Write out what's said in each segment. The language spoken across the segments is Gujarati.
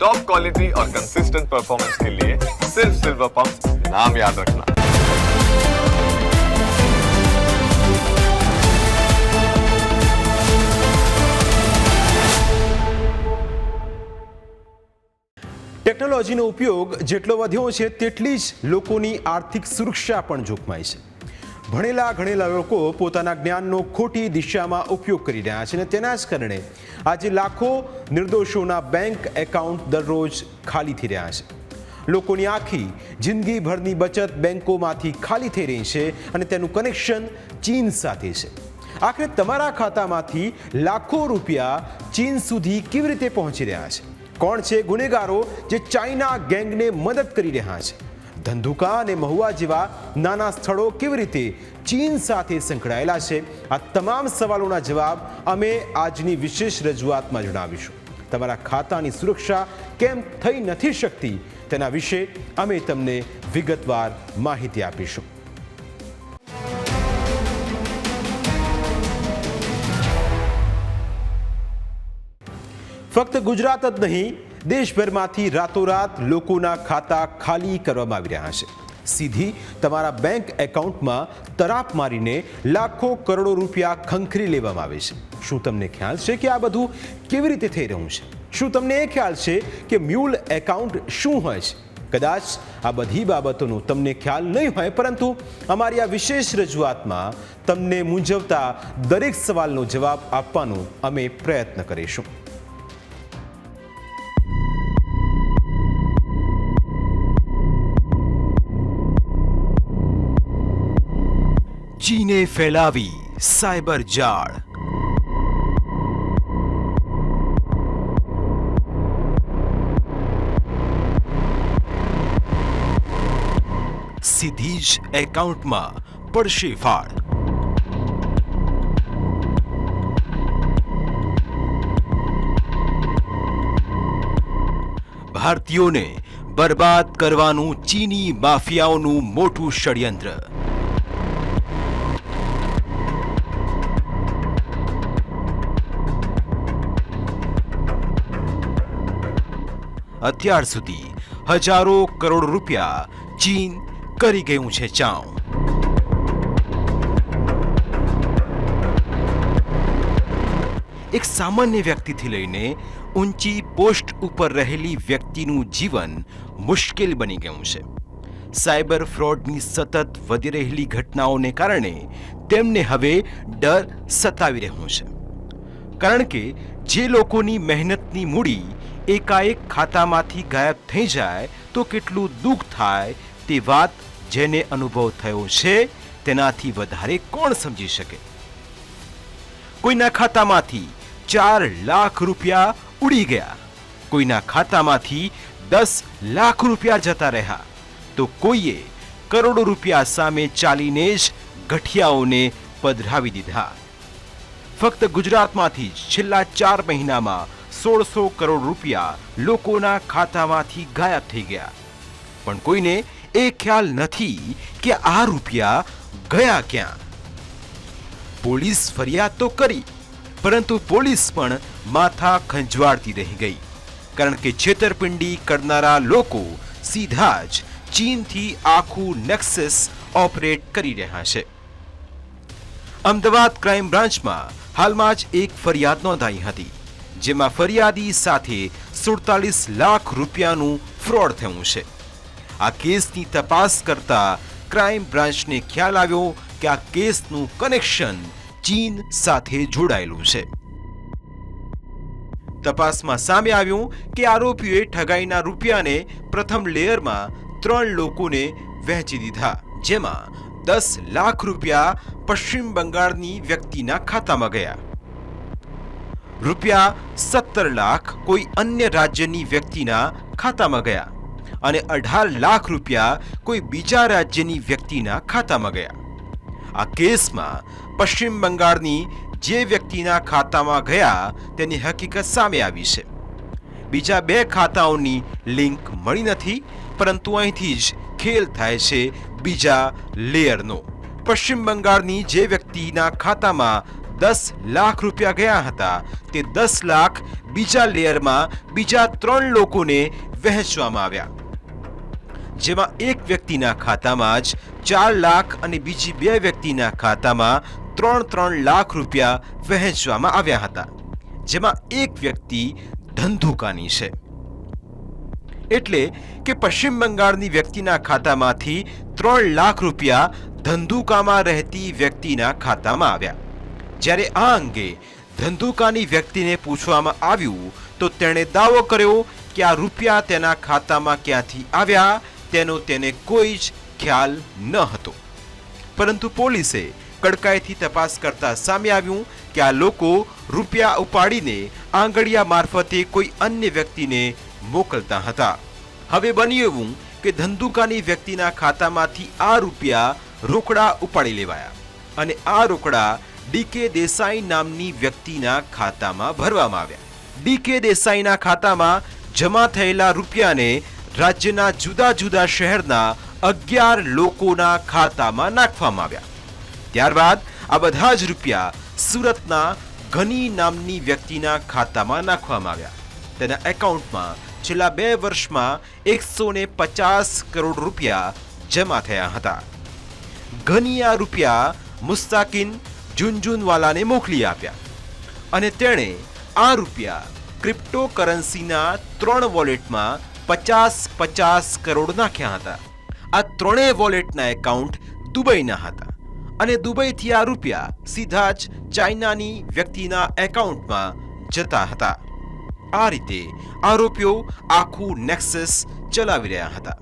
टॉप क्वालिटी और कंसिस्टेंट परफॉर्मेंस के लिए सिर्फ सिल्वर पंप नाम याद रखना ટેકનોલોજીનો ઉપયોગ જેટલો વધ્યો છે તેટલી જ લોકોની આર્થિક સુરક્ષા પણ જોખમાય છે ભણેલા ગણેલા લોકો પોતાના જ્ઞાનનો ખોટી દિશામાં ઉપયોગ કરી રહ્યા છે અને તેના જ કારણે આજે લાખો નિર્દોષોના બેંક એકાઉન્ટ દરરોજ ખાલી થઈ રહ્યા છે. લોકોની આખી જિંદગીભરની બચત બેંકોમાંથી ખાલી થઈ રહી છે અને તેનું કનેક્શન ચીન સાથે છે. આખરે તમારા ખાતામાંથી લાખો રૂપિયા ચીન સુધી કેવી રીતે પહોંચી રહ્યા છે? કોણ છે ગુનેગારો જે ચાઇના ગેંગને મદદ કરી રહ્યા છે? ધંધુકા અને મહુવા જેવા નાના સ્થળો કેવી રીતે ચીન સાથે સંકળાયેલા છે? આ તમામ સવાલોના જવાબ અમે આજની વિશેષ રજૂઆતમાં જણાવીશું. તમારા ખાતાની સુરક્ષા કેમ થઈ નથી શકતી તેના વિશે અમે તમને વિગતવાર માહિતી આપીશું. ફક્ત ગુજરાત જ નહીં દેશભરમાંથી રાતોરાત લોકોના ખાતા ખાલી કરવામાં આવી રહ્યા છે. સીધી તમારા બેંક એકાઉન્ટમાં તરાપ મારીને લાખો કરોડો રૂપિયા ખંખરી લેવામાં આવે છે. શું તમને ખ્યાલ છે કે આ બધું કેવી રીતે થઈ રહ્યું છે? શું તમને એ ખ્યાલ છે કે મ્યુલ એકાઉન્ટ શું હોય છે? કદાચ આ બધી બાબતોનો તમને ખ્યાલ નહીં હોય, પરંતુ અમારી આ વિશેષ રજૂઆતમાં તમને મૂંઝવતા દરેક સવાલનો જવાબ આપવાનો અમે પ્રયત્ન કરીશું. ચીને ફેલાવી સાયબર જાળ. સીધી જ એકાઉન્ટમાં પડશે ફાળ ભારતીયોને બરબાદ કરવાનું ચીની માફિયાઓનું મોટું ષડયંત્ર. અત્યાર સુધી હજારો કરોડ રૂપિયા ચીન કરી ગયું છે ચાઉ. એક સામાન્ય વ્યક્તિથી લઈને ઊંચી પોસ્ટ ઉપર રહેલી વ્યક્તિનું જીવન મુશ્કેલ બની ગયું છે. સાયબર ફ્રોડની સતત વધી રહેલી ઘટનાઓને કારણે તેમને હવે ડર સતાવી રહ્યો છે. કારણ કે જે લોકોની મહેનતની મૂડી એકાએક ખાતામાંથી ગાયબ થઈ જાય તો કેટલું દુઃખ થાય તે વાત જેને અનુભવ થયો છે તેનાથી વધારે કોણ સમજી શકે? કોઈના ખાતામાંથી ચાર લાખ રૂપિયા ઉડી ગયા, કોઈના ખાતામાંથી દસ લાખ રૂપિયા જતા રહ્યા, તો કોઈએ કરોડો રૂપિયા સામે ચાલીને જ ગઠિયાઓને પધરાવી દીધા. ફક્ત ગુજરાતમાંથી છેલ્લા ચાર મહિનામાં સોળસો કરોડ રૂપિયા લોકોના ખાતામાંથી ગાયબ થઈ ગયા. પણ કોઈને એ ખ્યાલ નથી કે આ રૂપિયા ગયા ક્યાં. પોલીસ ફરિયાદ તો કરી, પરંતુ પોલીસ પણ માથા ખંજવાળતી રહી ગઈ. કારણ કે છેતરપિંડી કરનારા લોકો સીધા જ ચીનથી આખું નેક્સસ ઓપરેટ કરી રહ્યા છે. અમદાવાદ ક્રાઇમ બ્રાન્ચમાં હાલમાં જ એક ફરિયાદ નોંધાઈ હતી. જેમાં ફરિયાદી સાથે સુડતાલીસ લાખ રૂપિયાનું ફ્રોડ થયું છે. આ કેસની તપાસ કરતા ક્રાઇમ બ્રાન્ચને ખ્યાલ આવ્યો કે આ કેસનું કનેક્શન ચીન સાથે જોડાયેલું છે. તપાસમાં સામે આવ્યું કે આરોપીએ ઠગાઈના રૂપિયાને પ્રથમ લેયરમાં ત્રણ લોકોને વહેંચી દીધા, જેમાં દસ લાખ રૂપિયા પશ્ચિમ બંગાળની વ્યક્તિના ખાતામાં ગયા. રૂપિયા સત્તર લાખ કોઈ અન્ય રાજ્યની વ્યક્તિના ખાતામાં ગયા અને અઢાર લાખ રૂપિયા કોઈ બીજા રાજ્યની વ્યક્તિના ખાતામાં ગયા. આ કેસમાં પશ્ચિમ બંગાળની જે વ્યક્તિના ખાતામાં ગયા તેની હકીકત સામે આવી છે. બીજા બે ખાતાઓની લિંક મળી નથી, પરંતુ અહીંથી જ ખેલ થાય છે બીજા લેયરનો. પશ્ચિમ બંગાળની જે વ્યક્તિના ખાતામાં દસ લાખ રૂપિયા ગયા હતા. તે દસ લાખ બીજા લેયરમાં બીજા ત્રણ લોકોને વહેંચવામાં આવ્યા. જેમાં એક વ્યક્તિના ખાતામાં જ ચાર લાખ અને બીજી બે વ્યક્તિના ખાતામાં ત્રણ ત્રણ લાખ રૂપિયા વહેંચવામાં આવ્યા હતા. જેમાં એક વ્યક્તિ ધંધુકાની છે. એટલે કે પશ્ચિમ બંગાળની વ્યક્તિના ખાતામાંથી ત્રણ લાખ રૂપિયા ધંધુકામાં રહેતી વ્યક્તિના ખાતામાં આવ્યા. જ્યારે આ અંગે ધંધુકાની વ્યક્તિને પૂછવામાં આવ્યું, તો તેણે દાવો કર્યો કે આ રૂપિયા તેના ખાતામાં ક્યાંથી આવ્યા, તેનો તેને કોઈ જ ખ્યાલ ન હતો. પરંતુ પોલીસે કડકાઈથી તપાસ કરતા સામે આવ્યું કે આ લોકો રૂપિયા ઉપાડીને આંગળિયા મારફતે કોઈ અન્ય વ્યક્તિને મોકલતા હતા. હવે બન્યું એવું કે ધંધુકાની વ્યક્તિના ખાતામાંથી આ રૂપિયા રોકડા ઉપાડી લેવાયા અને આ રોકડા ડીકે દેસાઈ નામની વ્યક્તિના ખાતામાં ભરવામાં આવ્યા. ડીકે દેસાઈના ખાતામાં જમા થયેલા રૂપિયાને રાજ્યના જુદા જુદા શહેરના અગિયાર લોકોના ખાતામાં નાખવામાં આવ્યા. ત્યારબાદ આ બધા જ રૂપિયા સુરતના ઘની નામની વ્યક્તિના ખાતામાં નાખવામાં આવ્યા. તેના એકાઉન્ટમાં છેલ્લા બે વર્ષમાં એકસો ને પચાસ કરોડ રૂપિયા જમા થયા હતા. ઘની આ રૂપિયા મુસ્તાકિન ઝુનઝુનવાલાને મોકલી આપ્યા અને તેણે આ રૂપિયા ક્રિપ્ટોકરન્સીના ત્રણ વોલેટમાં પચાસ પચાસ કરોડ નાખ્યા હતા. આ ત્રણેય વોલેટના એકાઉન્ટ દુબઈના હતા અને દુબઈથી આ રૂપિયા સીધા જ ચાઇનાની વ્યક્તિના એકાઉન્ટમાં જતા હતા. આ રીતે આરોપીઓ આખું નેક્સસ ચલાવી રહ્યા હતા.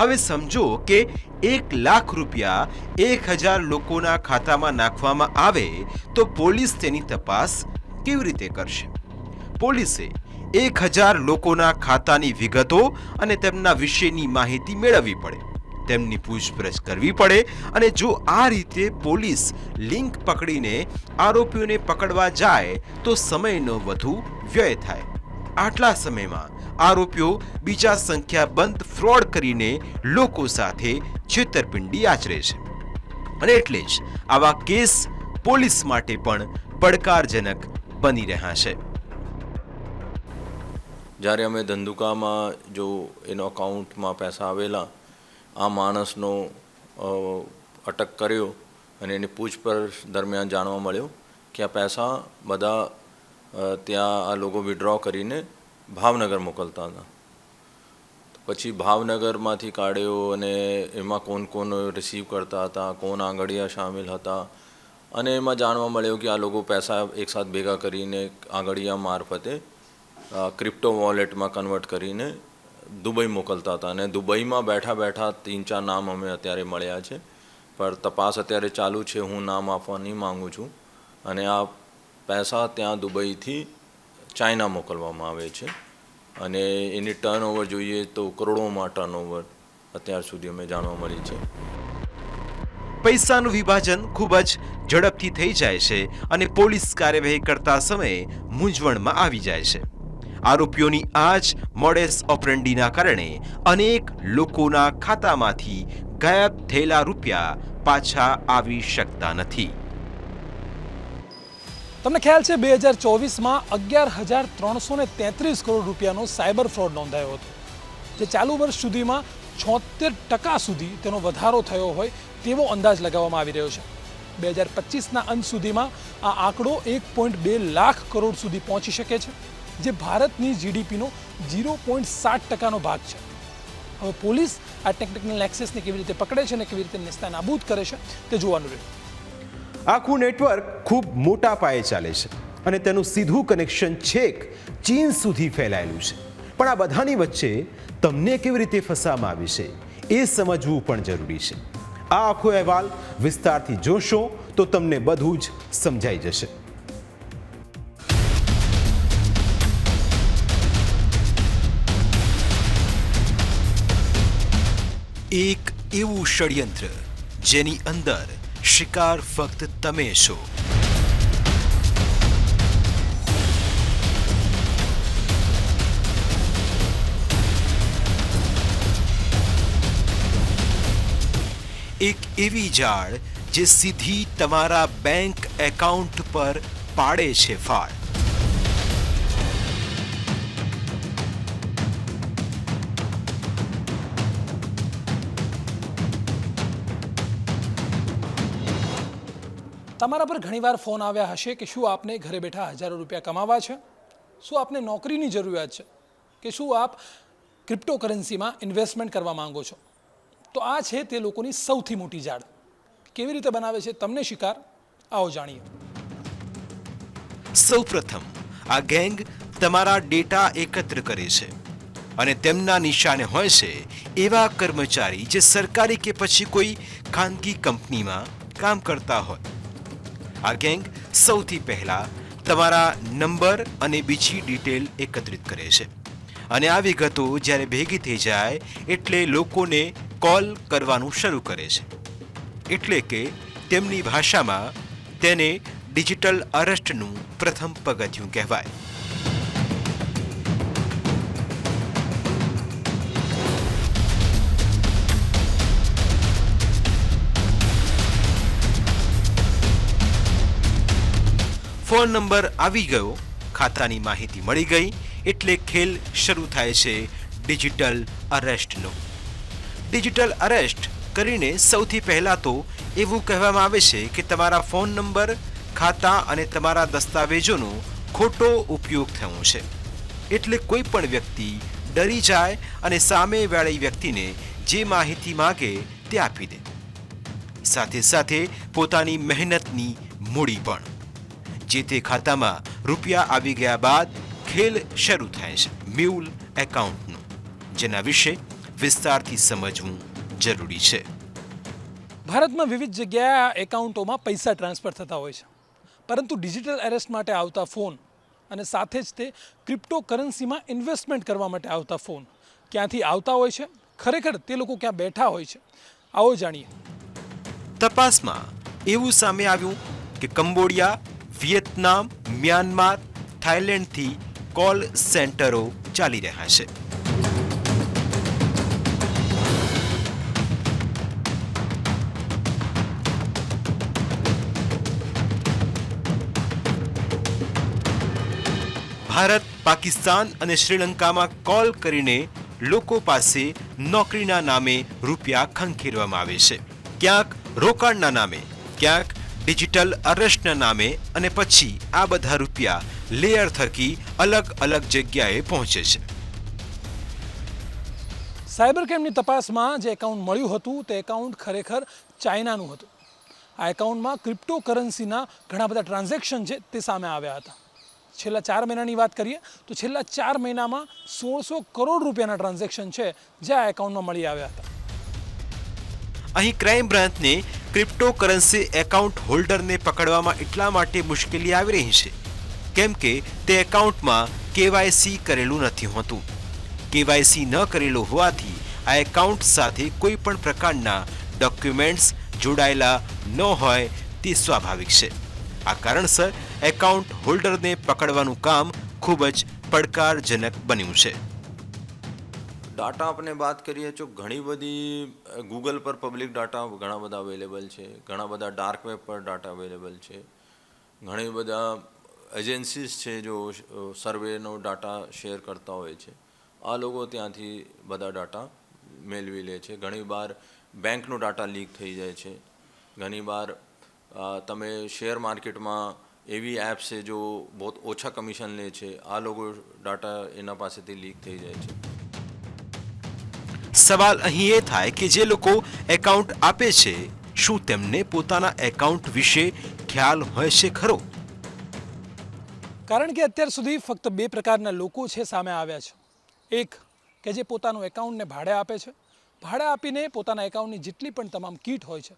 હવે સમજો કે એક લાખ રૂપિયા એક હજાર લોકોના ખાતામાં નાખવામાં આવે તો પોલીસ તેની તપાસ કેવી રીતે કરશે? પોલીસે એક હજાર લોકોના ખાતાની વિગતો અને તેમના વિશેની માહિતી મેળવવી પડે. તેમની પૂછપરછ કરવી પડે અને જો આ રીતે પોલીસ લિંક પકડીને આરોપીઓને પકડવા જાય તો સમયનો વધુ વ્યય થાય. આટલા સમયમાં આરોપીઓ બીજા સંખ્યાબંધ ફ્રોડ કરીને લોકો સાથે છેતરપિંડી આચરે છે. અને એટલે જ આવા કેસ પોલીસ માટે પણ પડકારજનક બની રહ્યા છે. જ્યારે અમે ધંધુકામાં જો એનો અકાઉન્ટમાં પૈસા આવેલા, આ માણસનો અટક કર્યો અને એની પૂછપરછ દરમિયાન જાણવા મળ્યો કે આ પૈસા બધા ત્યાં આ લોકો વિડ્રો કરીને ભાવનગર મોકલતા હતા. પછી ભાવનગરમાંથી કાઢ્યો અને એમાં કોણ કોણ રિસીવ કરતા હતા, કોણ આંગળીયા સામેલ હતા. અને એમાં જાણવા મળ્યું કે આ લોકો પૈસા એકસાથ ભેગા કરીને આંગળીયા મારફતે ક્રિપ્ટો વોલેટમાં કન્વર્ટ કરીને દુબઈ મોકલતા હતા. અને દુબઈમાં બેઠા બેઠા તીન ચાર નામ અમે અત્યારે મળ્યા છે. પણ તપાસ અત્યારે ચાલુ છે, હું નામ આપવા નહીં માંગુ છું. અને આ પૈસા ત્યાં દુબઈથી ચાઇના મોકલવામાં આવે છે. અને એની ટર્નઓવર જોઈએ તો કરોડોમાં ટર્નઓવર અત્યાર સુધી અમે જાણવા મળી છે. પૈસાનું વિભાજન ખૂબ જ ઝડપથી થઈ જાય છે અને પોલીસ કાર્યવાહી કરતા સમયે મૂંઝવણમાં આવી જાય છે. આરોપીઓની આ જ મોડેસ ઓપરેન્ડીના કારણે અનેક લોકોના ખાતામાંથી ગાયબ થયેલા રૂપિયા પાછા આવી શકતા નથી. તમને ખ્યાલ છે, બે હજાર ચોવીસમાં અગિયાર હજાર ત્રણસો ને તેત્રીસ કરોડ રૂપિયાનો સાયબર ફ્રોડ નોંધાયો હતો, જે ચાલુ વર્ષ સુધીમાં છોતેર ટકા સુધી તેનો વધારો થયો હોય તેવો અંદાજ લગાવવામાં આવી રહ્યો છે. બે હજાર પચીસના અંત સુધીમાં આ આંકડો એક પોઈન્ટ બે લાખ કરોડ સુધી પહોંચી શકે છે, જે ભારતની જીડીપીનો ઝીરો પોઈન્ટ સાત ટકાનો ભાગ છે. હવે પોલીસ આ ટેકનિકલ એક્સેસને કેવી રીતે પકડે છે અને કેવી રીતે નેસ્તાનાબૂદ કરે છે, તે જોવાનું રહ્યું. આખું નેટવર્ક ખૂબ મોટા પાયે ચાલે છે અને તેનું સીધું કનેક્શન છેક ચીન સુધી ફેલાયેલું છે. પણ આ બધાની વચ્ચે તમને કેવી રીતે ફસાવામાં આવી છે એ સમજવું પણ જરૂરી છે. આ આખો અહેવાલ વિસ્તારથી જોશો તો તમને બધું જ સમજાઈ જશે. એક એવું ષડયંત્ર જેની અંદર શિકાર ફક્ત તમે છો એક એવી જાળ જે સીધી તમારા બેંક એકાઉન્ટ પર પાડે છે ફાળ તમારા પર ઘણીવાર ફોન આવ્યા હશે કે શું આપને ઘરે બેઠા હજારો રૂપિયા કમાવા છે? શું આપને નોકરીની જરૂરિયાત છે? કે શું આપ ક્રિપ્ટોકરન્સીમાં ઇન્વેસ્ટમેન્ટ કરવા માંગો છો? તો આ છે તે લોકોની સૌથી મોટી જાળ. કેવી રીતે બનાવે છે તમને શિકાર? આવો જાણીએ. સૌપ્રથમ, આ ગેંગ તમારા ડેટા એકત્ર કરે છે અને તેમના નિશાને હોય છે એવા કર્મચારી જે સરકારી કે પછી કોઈ ખાનગી કંપનીમાં કામ કરતા હોય. આ ગેંગ સૌથી પહેલા તમારા નંબર અને બીજી ડિટેલ એકત્રિત કરે છે. અને આ વિગતો જ્યારે ભેગી થઈ જાય એટલે લોકોને કોલ કરવાનું શરૂ કરે છે. એટલે કે તેમની ભાષામાં તેને ડિજિટલ અરેસ્ટનું પ્રથમ પગથિયું કહેવાય. ફોન નંબર આવી ગયો. ખાતાની માહિતી મળી ગઈ એટલે ખેલ શરૂ થાય છે ડિજિટલ અરેસ્ટનો. ડિજિટલ અરેસ્ટ કરીને સૌથી પહેલાં તો એવું કહેવામાં આવે છે કે તમારા ફોન નંબર, ખાતા અને તમારા દસ્તાવેજોનો ખોટો ઉપયોગ થયો છે. એટલે કોઈ પણ વ્યક્તિ ડરી જાય અને સામેવાળી વ્યક્તિને જે માહિતી માગે તે આપી દે. સાથે સાથે પોતાની મહેનતની મૂડી પણ. જે તે ખાતામાં રૂપિયા આવી ગયા બાદ ખેલ શરૂ થાય છે મ્યુલ એકાઉન્ટનું જેના વિશે વિસ્તારથી સમજવું જરૂરી છે. ભારતમાં વિવિધ જગ્યાએ એકાઉન્ટોમાં પૈસા ટ્રાન્સફર થતા હોય છે. પરંતુ ડિજિટલ એરેસ્ટ માટે આવતા ફોન અને સાથે જ તે ક્રિપ્ટોકરન્સીમાં ઇન્વેસ્ટમેન્ટ કરવા માટે આવતા ફોન ક્યાંથી આવતા હોય છે? ખરેખર તે લોકો ક્યાં બેઠા હોય છે? આવો જાણીએ. તપાસમાં એવું સામે આવ્યું કે કંબોડિયા વિયેતનામ, મ્યાનમાર, થાઇલેન્ડથી કોલ સેન્ટરો ચાલી રહ્યા છે. ભારત, પાકિસ્તાન અને શ્રીલંકામાં કોલ કરીને લોકો પાસે નોકરીના નામે રૂપિયા ખંખેરવામાં આવે છે. ક્યાંક રોકાણના નામે, ક્યાંક ડિજિટલ અરેસ્ટના નામે અને પછી આ બધા રૂપિયા લેયર થકી અલગ અલગ જગ્યાએ પહોંચે છે. સાયબર ક્રાઇમની તપાસમાં જે એકાઉન્ટ મળ્યું હતું તે એકાઉન્ટ ખરેખર ચાઇનાનું હતું. આ એકાઉન્ટમાં ક્રિપ્ટોકરન્સીના ઘણા બધા ટ્રાન્ઝેક્શન છે તે સામે આવ્યા હતા. છેલ્લા ચાર મહિનાની વાત કરીએ તો છેલ્લા ચાર મહિનામાં સોળસો કરોડ રૂપિયાના ટ્રાન્ઝેક્શન છે જે આ એકાઉન્ટમાં મળી આવ્યા હતા. અહીં ક્રાઇમ બ્રાન્ચને ક્રિપ્ટોકરન્સી એકાઉન્ટ હોલ્ડરને પકડવામાં એટલા માટે મુશ્કેલી આવી રહી છે, કેમ કે તે એકાઉન્ટમાં કેવાયસી કરેલું નથી હોતું. કેવાયસી ન કરેલું હોવાથી આ એકાઉન્ટ સાથે કોઈ પણ પ્રકારના ડોક્યુમેન્ટ્સ જોડાયેલા ન હોય તે સ્વાભાવિક છે. આ કારણસર એકાઉન્ટ હોલ્ડરને પકડવાનું કામ ખૂબ જ પડકારજનક બન્યું છે. ડાટા આપણે વાત કરીએ તો ઘણી બધી ગૂગલ પર પબ્લિક ડાટા ઘણા બધા અવેલેબલ છે. ઘણા બધા ડાર્ક વેબ પર ડાટા અવેલેબલ છે. ઘણી બધા એજન્સીસ છે જો સર્વેનો ડાટા શેર કરતા હોય છે. આ લોકો ત્યાંથી બધા ડાટા મેળવી લે છે. ઘણી વાર બેંકનો ડાટા લીક થઈ જાય છે. ઘણી વાર તમે શેર માર્કેટમાં એવી એપ છે જો બહુ ઓછા કમિશન લે છે. આ લોકો ડાટા એના પાસેથી લીક થઈ જાય છે. સવાલ અહીં એ થાય કે જે લોકો એકાઉન્ટ આપે છે, શું તેમને પોતાના એકાઉન્ટ વિશે ખ્યાલ હોય છે ખરો? કારણ કે અત્યાર સુધી ફક્ત બે પ્રકારના લોકો છે સામે આવ્યા છે. એક કે જે પોતાનું એકાઉન્ટને ભાડે આપે છે. ભાડે આપીને પોતાના એકાઉન્ટની જેટલી પણ તમામ કીટ હોય છે,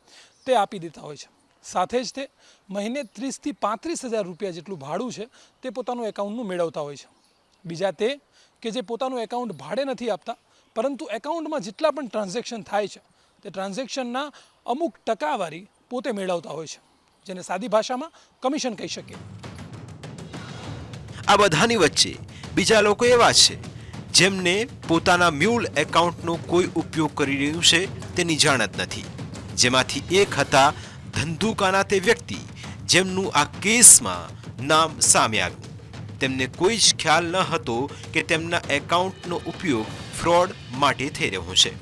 તે આપી દેતા હોય છે. સાથે જ તે મહિને ત્રીસથી પાંત્રીસ હજાર રૂપિયા જેટલું ભાડું છે, તે પોતાનું એકાઉન્ટનું મેળવતા હોય છે. બીજા તે કે જે પોતાનું એકાઉન્ટ ભાડે નથી આપતા પરંતુ એકાઉન્ટમાં જેટલા પણ ટ્રાન્ઝેક્શન થાય છે, તે ટ્રાન્ઝેક્શનના અમુક ટકાવારી પોતે મેળવતા હોય છે, જેને સાદી ભાષામાં કમિશન કહી શકીએ. આ બધાની વચ્ચે બીજા લોકો એવા છે, જેમને પોતાના મ્યુલ એકાઉન્ટનો કોઈ ઉપયોગ કરી રહ્યું છે તેની જાણ જ નથી. જેમાંથી એક હતા ધંધુકાના તે વ્યક્તિ, જેમનું આ કેસમાં નામ સામે આવ્યું. તેમને કોઈ જ ખ્યાલ ન હતો કે તેમના એકાઉન્ટનો ઉપયોગ ફ્રોડ માટે થઈ રહ્યું છે.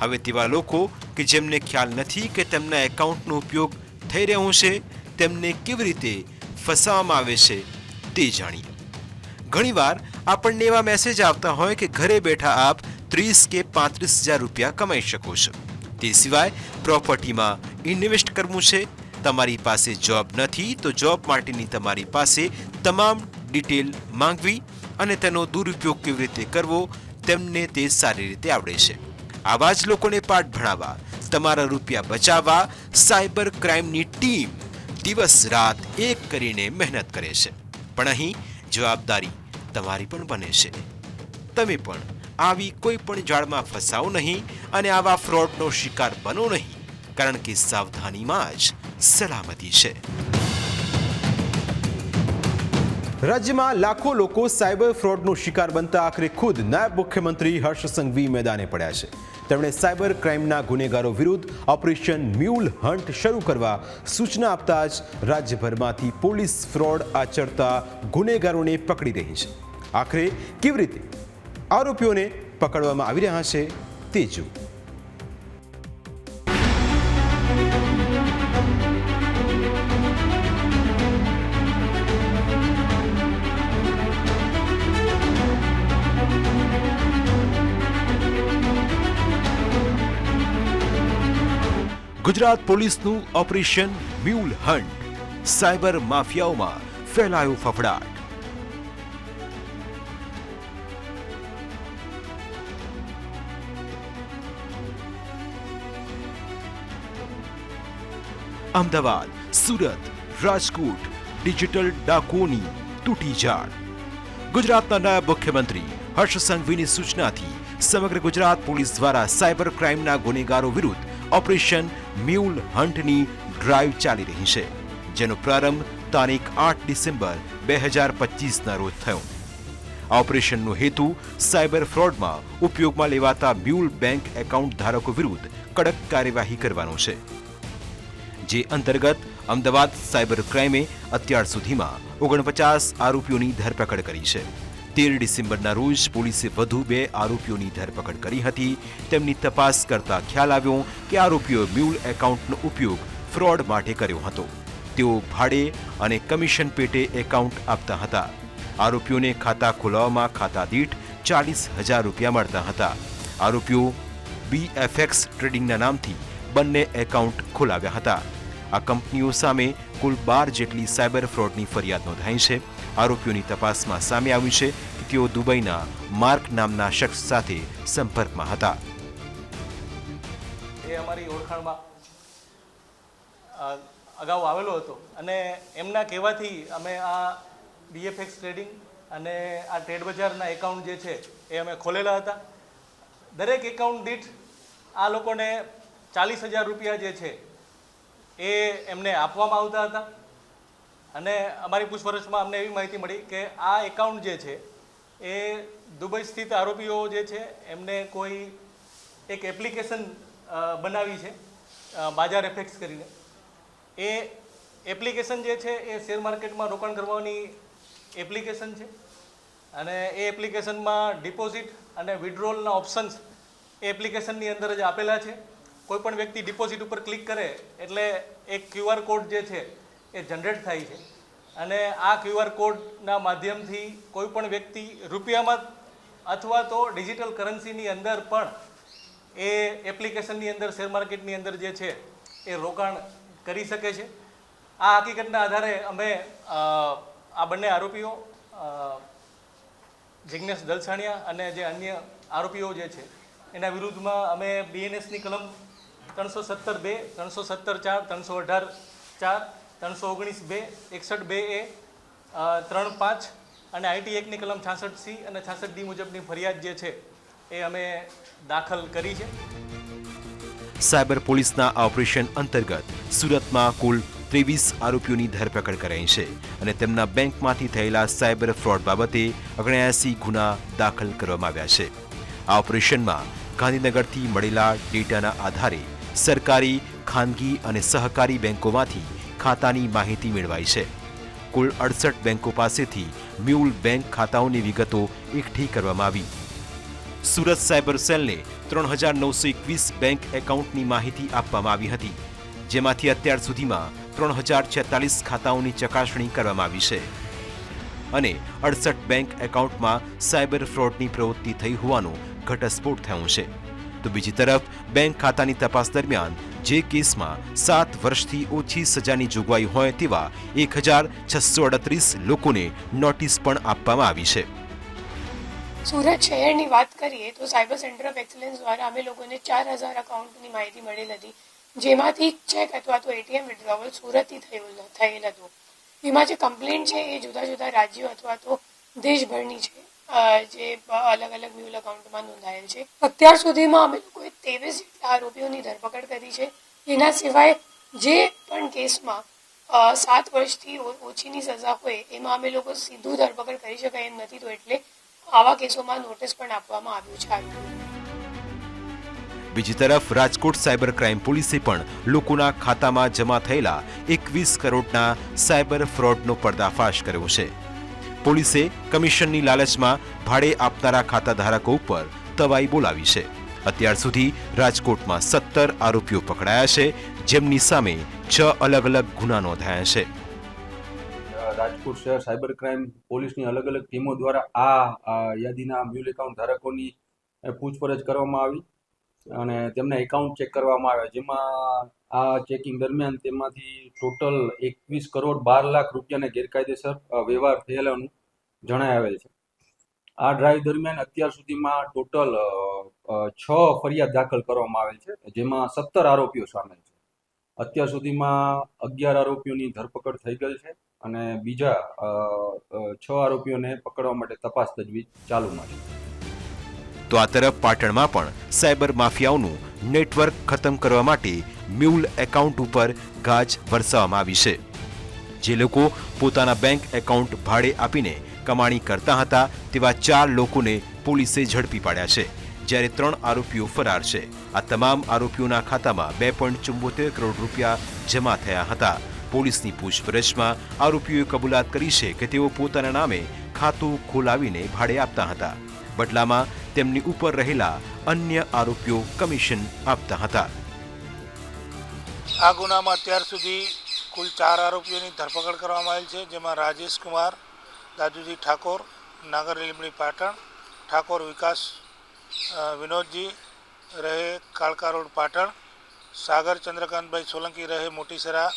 હવે તેવા લોકો કે જેમને ખ્યાલ નથી કે તેમના એકાઉન્ટનો ઉપયોગ થઈ રહ્યો છે, તેમને કેવી રીતે ફસાવવામાં આવે છે તે જાણીએ. ઘણીવાર આપણને એવા મેસેજ આવતા હોય કે ઘરે બેઠા આપ ત્રીસ કે પાંત્રીસ હજાર રૂપિયા કમાઈ શકો છો. તે સિવાય પ્રોપર્ટીમાં ઇન્વેસ્ટ કરવું છે. તમારી પાસે જોબ નથી તો જોબ માટેની તમારી પાસે તમામ ડિટેલ માંગવી અને તેનો દુરુપયોગ કેવી રીતે કરવો તેમને તે સારી રીતે આવડે છે. આવા જ લોકોને પાઠ ભણાવવા, તમારા રૂપિયા બચાવવા, સાયબર ક્રાઇમની ટીમ દિવસ રાત એક કરીને મહેનત કરે છે. પણ અહીં જવાબદારી તમારી પણ બને છે. તમે પણ આવી કોઈ પણ જાળમાં ફસાઓ નહીં અને આવા ફ્રોડનો શિકાર બનો નહીં, કારણ કે સાવધાનીમાં જ સલામતી છે. રાજ્યમાં લાખો લોકો સાયબર ફ્રોડનો શિકાર બનતા આખરે ખુદ નાયબ મુખ્યમંત્રી હર્ષ સંઘવી મેદાને પડ્યા છે. તેમણે સાયબર ક્રાઇમના ગુનેગારો વિરુદ્ધ ઓપરેશન મ્યુલ હન્ટ શરૂ કરવા સૂચના આપતા જ રાજ્યભરમાંથી પોલીસ ફ્રોડ આચરતા ગુનેગારોને પકડી રહી છે. આખરે કેવી રીતે આરોપીઓને પકડવામાં આવી રહ્યા છે તે જુઓ. ગુજરાત પોલીસનું ઓપરેશન મ્યુલ હન્ટ સાયબર માફિયાઓમાં ફેલાયો ફફડાટ. અમદાવાદ, સુરત, રાજકોટ, ડિજિટલ ડાકોની તૂટી જાળ ગુજરાતના નાયબ મુખ્યમંત્રી હર્ષ સંઘવીની સૂચનાથી સમગ્ર ગુજરાત પોલીસ દ્વારા સાયબર ક્રાઇમના ગુનેગારો વિરુદ્ધ ઓપરેશન મ્યુલ હન્ટની ડ્રાઈવ ચાલી રહી છે, જેનો પ્રારંભ તારીખ આઠ ડિસેમ્બર બે હજાર પચીસના રોજ થયો. આ ઓપરેશનનો હેતુ સાયબર ફ્રોડમાં ઉપયોગમાં લેવાતા મ્યુલ બેંક એકાઉન્ટ ધારકો વિરુદ્ધ કડક કાર્યવાહી કરવાનો છે. જે અંતર્ગત અમદાવાદ સાયબર ક્રાઇમે અત્યાર સુધીમાં ઓગણપચાસ આરોપીઓની ધરપકડ કરી છે. તેર ડિસેમ્બરના રોજ પોલીસે વધુ બે આરોપીઓની ધરપકડ કરી હતી. તેમની તપાસ કરતા ખ્યાલ આવ્યો કે આરોપીઓ મ્યુલ એકાઉન્ટનો ઉપયોગ ફ્રોડ માટે કર્યો હતો. તેઓ ભાડે અને કમિશન પેટે એકાઉન્ટ આપતા હતા. આરોપીઓને ખાતા ખોલાવવામાં ખાતા દીઠ ચાલીસ હજાર રૂપિયા મળતા હતા. આરોપીઓ બીએફએક્સ ટ્રેડિંગના નામથી બંને એકાઉન્ટ ખોલાવ્યા હતા. આ કંપનીઓ સામે કુલ બાર જેટલી સાયબર ફ્રોડની ફરિયાદ નોંધાઈ છે. આરોપીઓની તપાસમાં સામે આવ્યું છે કે તેઓ દુબઈના માર્ક નામના શખ્સ સાથે સંપર્કમાં હતા. એ અમારી ઓળખાણમાં અગાઉ આવેલો હતો અને એમના કહેવાથી અમે આ બીએફએક્સ ટ્રેડિંગ અને આ ટ્રેડ બજારના એકાઉન્ટ જે છે એ અમે ખોલેલા હતા. દરેક એકાઉન્ટ દીઠ આ લોકોને ચાલીસ હજાર રૂપિયા જે છે એ એમને આપવામાં આવતા હતા. અને અમારી પૂછપરછમાં અમને એવી માહિતી મળી કે આ એકાઉન્ટ જે છે, એ દુબઈ સ્થિત આરોપીઓ જે છે, એમને કોઈ એક એપ્લિકેશન બનાવી છે બાજાર એફેક્ટ્સ કરીને. એ એપ્લિકેશન જે છે, એ શેર માર્કેટમાં રોકાણ કરવાની એપ્લિકેશન છે અને એ એપ્લિકેશનમાં ડિપોઝિટ અને વિડ્રોલના ઓપ્શન્સ એ એપ્લિકેશનની અંદર જ આપેલા છે. કોઈપણ વ્યક્તિ ડિપોઝિટ ઉપર ક્લિક કરે, એટલે એક ક્યુઆર કોડ જે છે એ જનરેટ થાય છે. અને આ ક્યુઆર કોડના માધ્યમથી કોઈ પણ વ્યક્તિ રૂપિયામાં અથવા તો ડિજિટલ કરન્સીની અંદર પણ એ એપ્લિકેશનની અંદર, શેર માર્કેટની અંદર જે છે, એ રોકાણ કરી શકે છે. આ હકીકતના આધારે અમે આ બંને આરોપીઓ જિજ્ઞેશ દલસાણિયા અને જે અન્ય આરોપીઓ જે છે, એના વિરુદ્ધમાં અમે બીએનએસની કલમ ત્રણસો સત્તર બે, ત્રણસો સત્તર ચાર, ત્રણસો અઢાર ચાર ત્રણસો ઓગણીસ બે, એકસઠ બે એ ત્રણ પાંચ અને આઈટી એકની કલમ છાસઠ સી અને છાસઠ ડી મુજબની ફરિયાદ જે છે એ અમે દાખલ કરી છે. સાયબર પોલીસના ઓપરેશન અંતર્ગત સુરતમાં કુલ ત્રેવીસ આરોપીઓની ધરપકડ કરાઈ છે અને તેમના બેંકમાંથી થયેલા સાયબર ફ્રોડ બાબતે ઓગણ્યાસી ગુના દાખલ કરવામાં આવ્યા છે. આ ઓપરેશનમાં ગાંધીનગરથી મળેલા ડેટાના આધારે સરકારી, ખાનગી અને સહકારી બેંકોમાંથી ખાતાની માહિતી મેળવાઈ છે. કુલ અડસઠ બેંકો પાસેથી મ્યુલ બેંક ખાતાઓની વિગતો એકઠી કરવામાં આવી. સુરત સાયબર સેલને ત્રણ હજાર નવસો એકવીસ બેંક એકાઉન્ટની માહિતી આપવામાં આવી હતી, જેમાંથી અત્યાર સુધીમાં ત્રણ હજાર છેતાલીસ ખાતાઓની ચકાસણી કરવામાં આવી છે. અને અડસઠ બેંક એકાઉન્ટમાં સાયબર ફ્રોડની પ્રવૃત્તિ થઈ હોવાનો ઘટસ્ફોટ થયો છે. તો બીજી તરફ, બેંક ખાતાની તપાસ દરમિયાન જે કેસમાં સાત વર્ષથી ઓછી સજાની જોગવાઈ હોય તેવા એક હજાર છસો અડત્રીસ લોકોને નોટિસ પણ આપવામાં આવી છે. સુરત શહેરની વાત કરીએ તો સાયબર સેન્ટર ઓફ એક્સલન્સ દ્વારા અમે લોકોને ચાર હજાર અકાઉન્ટની માહિતી મળેલ હતી. જેમાંથી ચેક અથવા તો એટીએમ વિડ્રોવલ સુરતથી થયેલ થયેલ હતું. એમાં જે કમ્પ્લેન્ટ છે એ જુદા જુદા રાજ્યો અથવા તો દેશભરની છે. જે અલગ અલગ મ્યુલ અકાઉન્ટમાં નોંધાયેલ છે. અત્યાર સુધીમાં અમે લોકોએ ત્રેવીસ જેટલા આરોપીઓની ધરપકડ કરી છે. એના સિવાય જે પણ કેસમાં સાત વર્ષથી ઓછીની સજા હોય, એમાં અમે લોકો સીધું ધરપકડ કરી શકાય એમ નથી. તો એટલે આવા કેસોમાં નોટિસ પણ આપવામાં આવ્યું છે. બીજી તરફ, રાજકોટ સાયબર ક્રાઇમ પોલીસે પણ લોકોના ખાતામાં જમા થયેલા એકવીસ કરોડના સાયબર ફ્રોડનો પર્દાફાશ કર્યો છે. પોલીસે કમિશનની લાલચમાં ભાડે આપનારા ખાતા ધારકો ઉપર તવાઈ બોલાવી છે. અત્યાર સુધી રાજકોટમાં સત્તર આરોપીઓ પકડાયા છે, જેમની સામે છ અલગ અલગ ગુના નોંધાયા છે. રાજકોટ શહેર સાયબર ક્રાઇમ પોલીસની અલગ અલગ ટીમો દ્વારા આ યાદીના મ્યુલ એકાઉન્ટ ધારકોની પૂછપરછ કરવામાં આવી. અને તેમના એકાઉન્ટ ચેક કરવામાં આવ્યા. જેમાં આ ચેકિંગ દરમિયાન તેમાંથી ટોટલ એકવીસ કરોડ બાર લાખ રૂપિયાને ગેરકાયદેસર વ્યવહાર થયેલાનું જણાય આવેલ છે. આ ડ્રાઈવ દરમિયાન અત્યાર સુધીમાં ટોટલ છ ફરિયાદ દાખલ કરવામાં આવેલ છે, જેમાં સત્તર આરોપીઓ સામેલ છે. અત્યાર સુધીમાં અગિયાર આરોપીઓની ધરપકડ થઈ ગઈ છે અને બીજા છ આરોપીઓને પકડવા માટે તપાસ તજવીજ ચાલુમાં છે. તો આ તરફ પાટણમાં પણ સાયબર માફિયાઓનું નેટવર્ક ખતમ કરવા માટે મ્યુલ એકાઉન્ટ ઉપર ગાજ વરસાવવામાં આવી છે. જે લોકો પોતાના બેંક એકાઉન્ટ ભાડે આપીને કમાણી કરતા હતા તેવા ચાર લોકોને પોલીસે ઝડપી પાડ્યા છે. જ્યારે ત્રણ આરોપીઓ ફરાર છે. આ તમામ આરોપીઓના ખાતામાં બે પોઈન્ટ ચુંબોતેર કરોડ રૂપિયા જમા થયા હતા. પોલીસની પૂછપરછમાં આરોપીઓએ કબૂલાત કરી છે કે તેઓ પોતાના નામે ખાતું ખોલાવીને ભાડે આપતા હતા. બદલામાં તેમની ઉપર રહેલા અન્ય આરોપીઓ કમિશન આપતા હતા. આ ગુનામાં અત્યાર સુધી કુલ ચાર આરોપીઓની ધરપકડ કરવામાં આવેલ છે, જેમાં રાજેશ કુમાર, દાદુજી ઠાકોર, નાગર લીમડી પાટણ, ઠાકોર વિકાસ વિનોદજી રહે કાળકા રોડ પાટણ, સાગર ચંદ્રકાંતભાઈ સોલંકી રહે મોટીસરા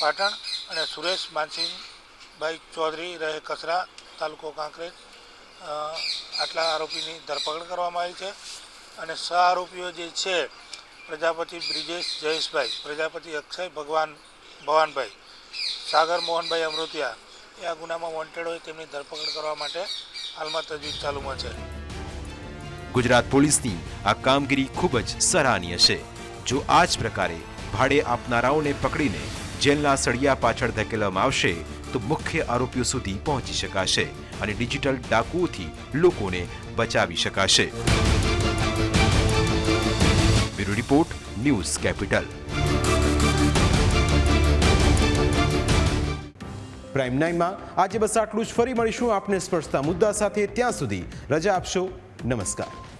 પાટણ અને સુરેશ માનસિંહભાઈ ચૌધરી રહે કસરા તાલુકો કાંકરેજ. આટલા આરોપીની ધરપકડ કરવામાં આવી છે અને સહ આરોપીઓ જે છે, પ્રજાપતિ બ્રિજેશ જયેશભાઈ, પ્રજાપતિ અક્ષય ભગવાન ભવાનભાઈ, સાગર મોહનભાઈ અમૃતિયા એ આ ગુનામાં વોન્ટેડ હોય તેમની ધરપકડ કરવા માટે હાલમાં તજવીજ ચાલુમાં છે. ગુજરાત પોલીસની આ કામગીરી ખૂબ જ સરાહનીય છે. જો આ જ પ્રકારે ભાડે આપનારાઓને પકડીને જેલના સળિયા પાછળ ધકેલવામાં આવશે, તો મુખ્ય આરોપીઓ સુધી પહોંચી શકાશે. અને ડિજિટલ ડાકુઓથી લોકોને બચાવી શકાશે. Bureau report, news capital. Prime નાઇનમાં આજે બસ આટલું જ. ફરી મળીશું આપને સ્પર્શતા મુદ્દા સાથે. ત્યાં સુધી રજા આપશો. નમસ્કાર.